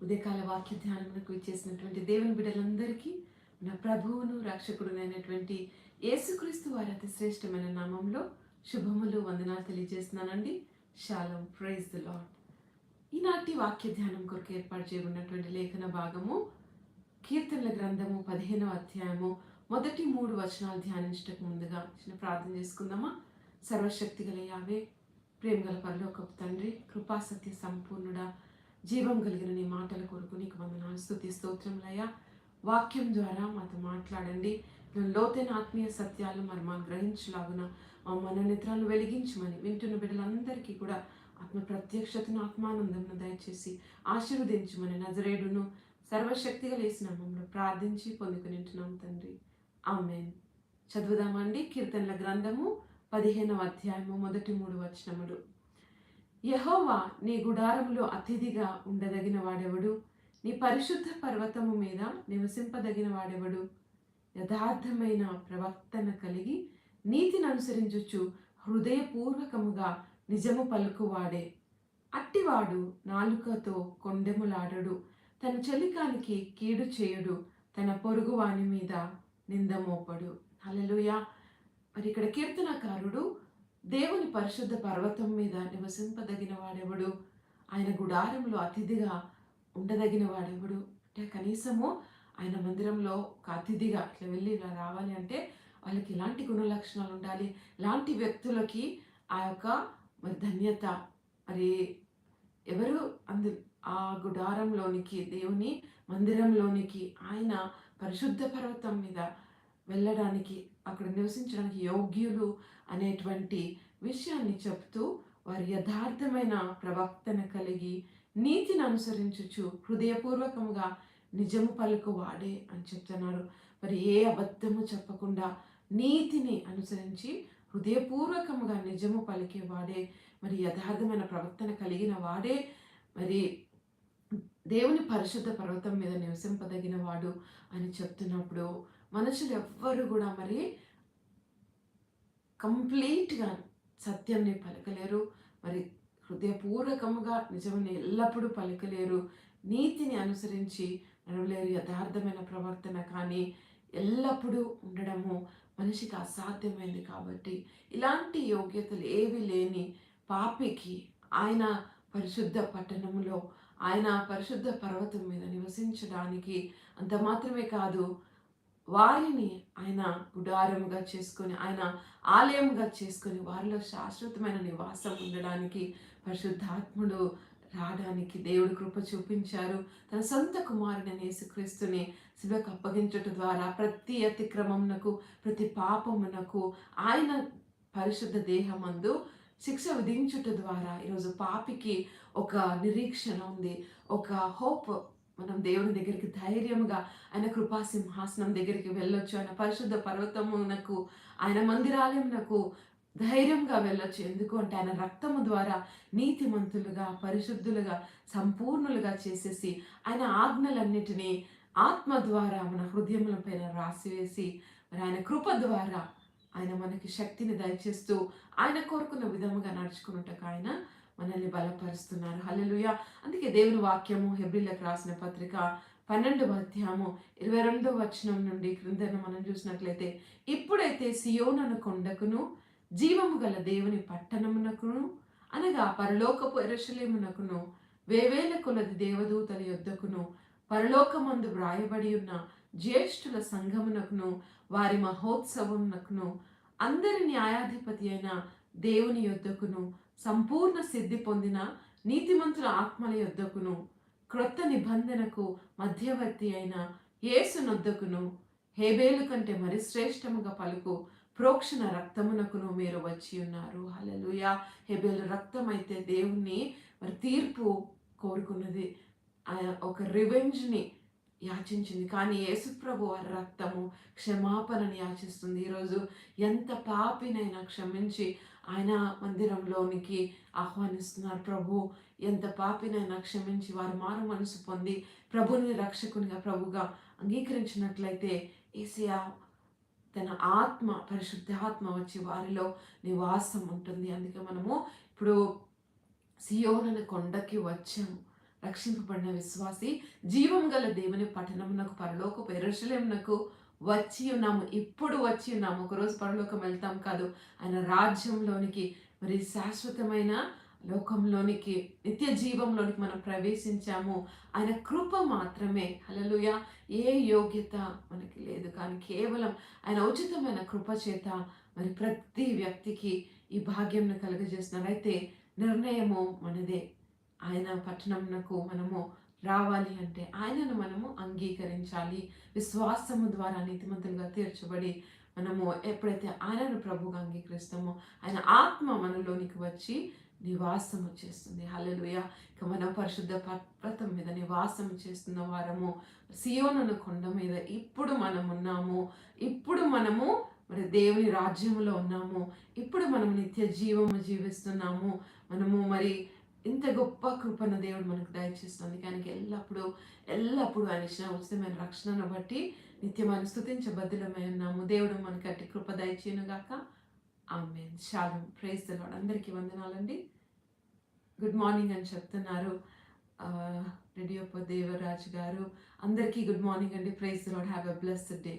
ఉదయకాల వాక్య ధ్యానమునకు ఇచ్చేసినటువంటి దేవుని బిడ్డలందరికీ నా ప్రభువును రక్షకుడునైనటువంటి యేసుక్రీస్తు వారి అతి శ్రేష్టమైన నామంలో శుభములు వందనాలు తెలియజేస్తున్నానండి. శాలం ప్రైజ్ ద లాడ్ ఈనాటి వాక్య ధ్యానం కొరకు ఏర్పాటు చేయబడినటువంటి లేఖన భాగము కీర్తనల గ్రంథము పదిహేనవ అధ్యాయము మొదటి మూడు వచనాలు ధ్యానించటకు ముందుగా చిన్న ప్రార్థన చేసుకుందామా? సర్వశక్తి గల యావే ప్రేమ గల పరలోకపు తండ్రి కృపాసత్య సంపూర్ణుడా జీవం కలిగిన నీ మాటల కొరకు నీకు వందనాలు స్థుతి స్తోత్రములయ్యా వాక్యం ద్వారా మాతో మాట్లాడండి. లోతైన ఆత్మీయ సత్యాలు మరి మా గ్రహించలాగున మా మన నిద్రను వెలిగించమని వింటున్న బిడ్డలందరికీ కూడా ఆత్మ ప్రత్యక్షతను ఆత్మానందంను దయచేసి ఆశీర్వదించమని నజరేడును సర్వశక్తిగా లేసిన మమ్మల్ని ప్రార్థించి పొందుకునింటున్నాం తండ్రి. ఆమెన్. చదువుదామండి. కీర్తనల గ్రంథము పదిహేనవ అధ్యాయము మొదటి మూడు వచనములు. యహోవా నీ గుడారములో అతిథిగా ఉండదగిన వాడెవడు? నీ పరిశుద్ధ పర్వతము మీద నివసింపదగిన వాడెవడు? యథార్థమైన ప్రవర్తన కలిగి నీతిని అనుసరించుచు హృదయపూర్వకముగా నిజము పలుకువాడే. అట్టివాడు నాలుకతో కొండెములాడడు తన చెలికానికి కీడు చేయుడు తన పొరుగువాని మీద నిందమోపడు హల్లెలూయా! మరి ఇక్కడ కీర్తనకారుడు దేవుని పరిశుద్ధ పర్వతం మీద నివసింపదగిన వాడెవడు? ఆయన గుడారంలో అతిథిగా ఉండదగిన వాడెవడు? అంటే కనీసము ఆయన మందిరంలో ఒక అతిథిగా అట్లా వెళ్ళి ఇలా రావాలి అంటే వాళ్ళకి ఎలాంటి గుణ లక్షణాలు ఉండాలి? ఎలాంటి వ్యక్తులకి ఆ యొక్క మరి ధన్యత? మరి ఎవరు అందు ఆ గుడారంలోనికి దేవుని మందిరంలోనికి ఆయన పరిశుద్ధ పర్వతం మీద వెళ్ళడానికి అక్కడ నివసించడానికి యోగ్యులు అనేటువంటి విషయాన్ని చెప్తూ వారి యథార్థమైన ప్రవక్తన కలిగి నీతిని అనుసరించుచు హృదయపూర్వకంగా నిజము పలుకు వాడే అని చెప్తున్నారు. మరి ఏ అబద్ధము చెప్పకుండా నీతిని అనుసరించి హృదయపూర్వకముగా నిజము పలికే వాడే మరి యథార్థమైన ప్రవర్తన కలిగిన వాడే మరి దేవుని పరిశుద్ధ పర్వతం మీద నివసింపదగిన వాడు అని చెప్తున్నప్పుడు మనుషులు ఎవ్వరు కూడా మరి కంప్లీట్గా సత్యంని పలకలేరు. మరి హృదయపూర్వకముగా నిజమని ఎల్లప్పుడూ పలకలేరు. నీతిని అనుసరించి నడవలేరు. యథార్థమైన ప్రవర్తన కానీ ఎల్లప్పుడూ ఉండడము మనిషికి అసాధ్యమైంది కాబట్టి ఇలాంటి యోగ్యతలు ఏవి లేని పాపికి ఆయన పరిశుద్ధ పట్టణంలో ఆయన పరిశుద్ధ పర్వతం మీద నివసించడానికి అంత మాత్రమే కాదు వారిని ఆయన గుడారముగా చేసుకొని ఆయన ఆలయముగా చేసుకొని వారిలో శాశ్వతమైన నివాసం ఉండడానికి పరిశుద్ధాత్ముడు రావడానికి దేవుడు కృప చూపించారు. తన సొంత కుమారుని యేసుక్రీస్తుని శివకు అప్పగించటం ద్వారా ప్రతి అతిక్రమమునకు ప్రతి పాపమునకు ఆయన పరిశుద్ధ దేహమందు శిక్ష విధించుట ద్వారా ఈరోజు పాపికి ఒక నిరీక్షణ ఉంది. ఒక హోప్ మనం దేవుని దగ్గరికి ధైర్యంగా ఆయన కృపా సింహాసనం దగ్గరికి వెళ్ళొచ్చు. ఆయన పరిశుద్ధ పర్వతమునకు ఆయన మందిరాలయమునకు ధైర్యంగా వెళ్ళొచ్చు. ఎందుకు అంటే ఆయన రక్తము ద్వారా నీతిమంతులుగా పరిశుద్ధులుగా సంపూర్ణులుగా చేసేసి ఆయన ఆజ్ఞలన్నిటినీ ఆత్మ ద్వారా మన హృదయముల పైన రాసివేసి మరి ఆయన కృప ద్వారా ఆయన మనకి శక్తిని దయచేస్తూ ఆయన కోరుకున్న విధముగా నడుచుకున్నట్టుకు ఆయన మనల్ని బలపరుస్తున్నారు. హలలుయ అందుకే దేవుని వాక్యము హెబ్రిలకు రాసిన పత్రిక పన్నెండవ అధ్యాయము ఇరవై రెండవ వచనం నుండి క్రిందన మనం చూసినట్లయితే ఇప్పుడైతే సియోనను కొండకును జీవము గల దేవుని పట్టణమునకును అనగా పరలోకపు ఎరశలేమునకును వేవేల కొలది దేవదూతల యొద్దకును పరలోకమందు వ్రాయబడి ఉన్న జ్యేష్ఠుల సంఘమునకును వారి మహోత్సవమునకును అందరి న్యాయాధిపతి అయిన దేవుని యొద్దకును సంపూర్ణ సిద్ధి పొందిన నీతిమంతుల ఆత్మల యొద్దకును క్రొత్త నిబంధనకు మధ్యవర్తి అయిన యేసునొద్దకును హేబేలు కంటే మరి శ్రేష్టముగా పలుకు ప్రోక్షణ రక్తమునకును మీరు వచ్చి ఉన్నారు. హలలుయ హెబేలు రక్తం అయితే దేవుణ్ణి మరి తీర్పు కోరుకున్నది. ఒక రివెంజ్ని యాచించింది. కానీ యేసుప్రభు వారి రక్తము క్షమాపణని యాచిస్తుంది. ఈరోజు ఎంత పాపినైనా క్షమించి ఆయన మందిరంలోనికి ఆహ్వానిస్తున్నారు. ప్రభు ఎంత పాపినైనా క్షమించి వారు మారు మనసు పొంది ప్రభుని రక్షకునిగా ప్రభుగా అంగీకరించినట్లయితే ఏసియా తన ఆత్మ పరిశుద్ధాత్మ వచ్చి వారిలో నివాసం ఉంటుంది. అందుకే మనము ఇప్పుడు సియోనని కొండకి వచ్చాము. రక్షింపబడిన విశ్వాసి జీవం గల దేవుని పట్టణమునకు పరలోకపు ఎరుషలేమునకు వచ్చి ఉన్నాము. ఇప్పుడు వచ్చి ఉన్నాము. ఒకరోజు పరలోకం వెళ్తాం కాదు. ఆయన రాజ్యంలోనికి మరి శాశ్వతమైన లోకంలోనికి నిత్య జీవంలోనికి మనం ప్రవేశించాము. ఆయన కృప మాత్రమే. హలలుయ ఏ యోగ్యత మనకి లేదు. కానీ కేవలం ఆయన ఉచితమైన కృప చేత మరి ప్రతి వ్యక్తికి ఈ భాగ్యంను కలుగజేస్తున్నారు. అయితే నిర్ణయము మనదే. ఆయన పట్టణంకు మనము రావాలి అంటే ఆయనను మనము అంగీకరించాలి. విశ్వాసము ద్వారా నీతిమంతులుగా తీర్చబడి మనము ఎప్పుడైతే ఆయనను ప్రభుగా అంగీకరిస్తామో ఆయన ఆత్మ మనలోనికి వచ్చి నివాసం చేస్తుంది. హలలుయ ఇక మనం పరిశుద్ధ పర్వతం మీద నివాసం చేస్తున్న వారము సియోనను కొండ మీద ఇప్పుడు మనం ఉన్నాము. ఇప్పుడు మనము మరి దేవుని రాజ్యంలో ఉన్నాము. ఇప్పుడు మనం నిత్య జీవము జీవిస్తున్నాము. మనము మరి ఇంత గొప్ప కృపను దేవుడు మనకు దయచేస్తుంది. కానీ ఎల్లప్పుడూ ఎల్లప్పుడూ ఆయన ఇచ్చిన ఉచితమైన రక్షణను బట్టి నిత్యం ఆయన స్థుతించబద్దులమై ఉన్నాము. దేవుడు మనకి అట్టి కృప దయచేయను గాక ఆమె శాలం ప్రేజ్ లాడ్ అందరికీ వందనాలండి. గుడ్ మార్నింగ్ అని చెప్తున్నారు రెడియోప దేవరాజు గారు. అందరికీ గుడ్ మార్నింగ్ అండి. Praise Lord have a blessed day